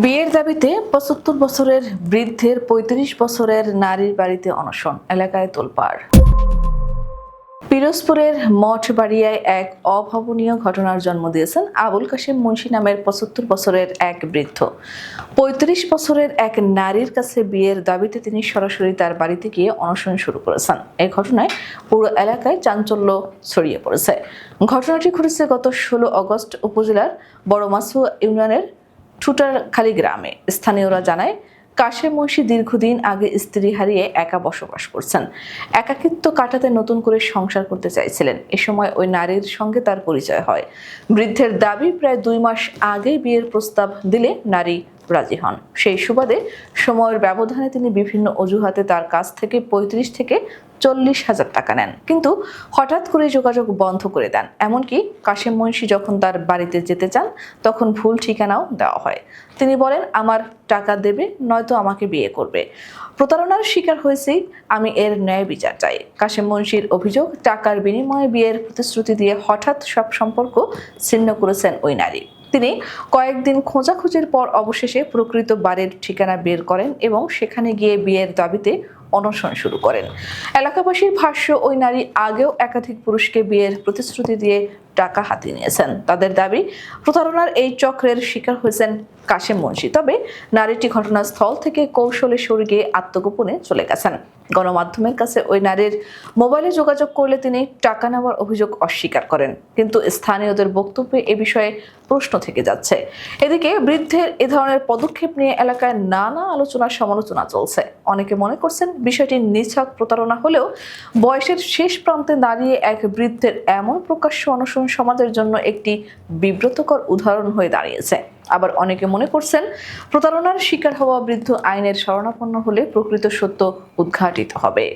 বিয়ের দাবিতে পঁচাত্তর বছরের বৃদ্ধের পঁয়ত্রিশ বছরের নারীর বাড়িতে অনশন, এলাকায় তোলপাড়। পিরোজপুরের মঠবাড়িয়ায় এক অভাবনীয় ঘটনার জন্ম দিয়েছেন আবুল কাশেম মুন্সি নামের পঁচাত্তর বছরের এক বৃদ্ধ। পঁয়ত্রিশ বছরের এক নারীর কাছে বিয়ের দাবিতে তিনি সরাসরি তার বাড়িতে গিয়ে অনশন শুরু করেছেন। এই ঘটনায় পুরো এলাকায় চাঞ্চল্য ছড়িয়ে পড়েছে। ঘটনাটি ঘটেছে গত ষোলো আগস্ট উপজেলার বড় মাসুয়া ইউনিয়নের ঠুটারখালী গ্রামে। স্থানীয়রা জানায়, কাশেম মুন্সি দীর্ঘদিন আগে স্ত্রী হারিয়ে একা বসবাস করছেন। একাকিত্ব কাটাতে নতুন করে সংসার করতে চাইছিলেন। এ সময় ওই নারীর সঙ্গে তার পরিচয় হয়। বৃদ্ধের দাবি, প্রায় দুই মাস আগেই বিয়ের প্রস্তাব দিলে নারী রাজি হন। সেই সুবাদে সময়ের ব্যবধানে তিনি বিভিন্ন অজুহাতে তার কাছ থেকে পঁয়ত্রিশ থেকে চল্লিশ হাজার টাকা নেন। কিন্তু হঠাৎ করে যোগাযোগ বন্ধ করে দেন। এমনকি কাশেম মুন্সি যখন তার বাড়িতে যেতে চান, তখন ভুল ঠিকানাও দেওয়া হয়। তিনি বলেন, আমার টাকা দেবে, নয়তো আমাকে বিয়ে করবে। প্রতারণার শিকার হয়েছি আমি, এর ন্যায় বিচার চাই। কাশেম মুন্সির অভিযোগ, টাকার বিনিময়ে বিয়ের প্রতিশ্রুতি দিয়ে হঠাৎ সব সম্পর্ক ছিন্ন করেছেন ওই নারী। তিনি কয়েকদিন খোঁজাখুঁজির পর অবশেষে প্রকৃত বাড়ির ঠিকানা বের করেন এবং সেখানে গিয়ে বিয়ের দাবিতে অনশন শুরু করেন। এলাকাবাসীর ভাষ্য ওই নারী আগেও একাধিক পুরুষকে বিয়ের প্রতিশ্রুতি দিয়ে টাকা হাতে নিয়েছেন। তাদের দাবি, প্রতারণার এই চক্রের শিকার হয়েছেন কাশেম মুন্সি। তবে নারীটি ঘটনাস্থল থেকে কৌশলে সরে গিয়ে আত্মগোপনে চলে গেছেন। গণমাধ্যমের কাছে ওই নারীর মোবাইলে যোগাযোগ করলে তিনি টাকা নেওয়ার অভিযোগ অস্বীকার করেন। কিন্তু স্থানীয়দের বক্তব্যে এ বিষয়ে প্রশ্ন থেকে যাচ্ছে। এদিকে বৃদ্ধের এ ধরনের পদক্ষেপ নিয়ে এলাকায় নানা আলোচনা, সমালোচনা চলছে। অনেকে মনে করছেন বিষয়টি নিছক প্রতারণা হলেও বয়সের শেষ প্রান্তে দাঁড়িয়ে এক বৃদ্ধের এমন প্রকাশ্য অনশন সমাজের জন্য একটি বিব্রতকর উদাহরণ হয়ে দাঁড়িয়েছে। আবার অনেকে মনে করছেন, প্রতারণার শিকার হওয়া বৃদ্ধ আইনের শরণাপন্ন হলে প্রকৃত সত্য উদ্ঘাটিত হবে।